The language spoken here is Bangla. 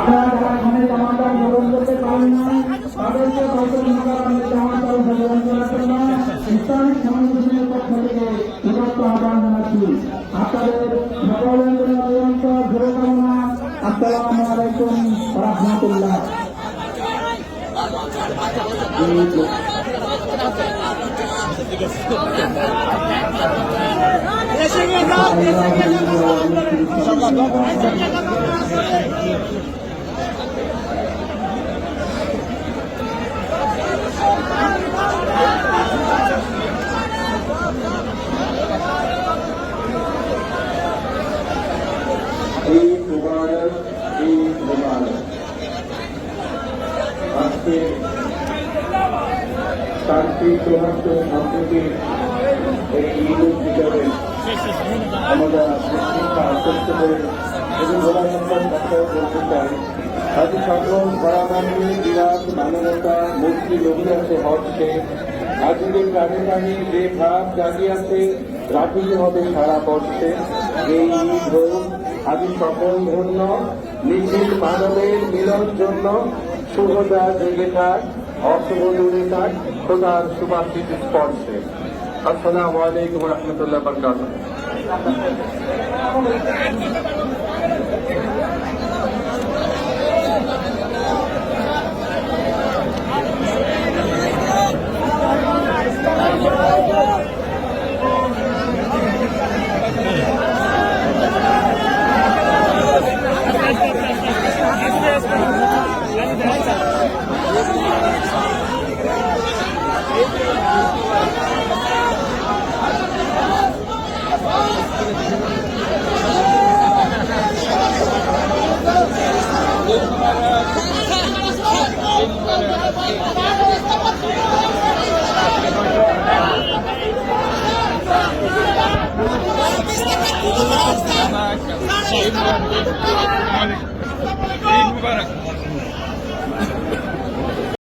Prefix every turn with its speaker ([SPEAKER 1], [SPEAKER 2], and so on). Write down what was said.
[SPEAKER 1] আপনারা যারা ধানের জামাটা গ্রহণ করতে পারেন না। তাদেরকে হয়তো ধানের জামাটা গ্রহণ করার জন্য ইসলামিক সংগঠনের পক্ষ থেকে বিভক্ত আহ্বান জানাচ্ছি। আপনাদের সকলের জন্য নিরন্তর শুভকামনা আসসালামু আলাইকুম রহমতুল্লাহ।
[SPEAKER 2] ঈদ আজকে শান্তি সৌহার্দ্য সম্প্রীতি এই সকল ধরামানি বিরাট, মানবতা মুক্তি অভিলাষে হচ্ছে আজকের প্রাণে প্রাণী যে ভাব জাগিয়াছে রাখিতে হবে সারা বর্ষে। এই ঈদ হোক আজ সকল ধন্য নিখিল মানবের মিলন জন্য শুভতা জেগে থাক অশুভ দূরে থাক খোদার সুবাসিত স্পর্শে। আসসালামু আলাইকুম রহমতুল্লাহ বরকাত
[SPEAKER 3] Thank you.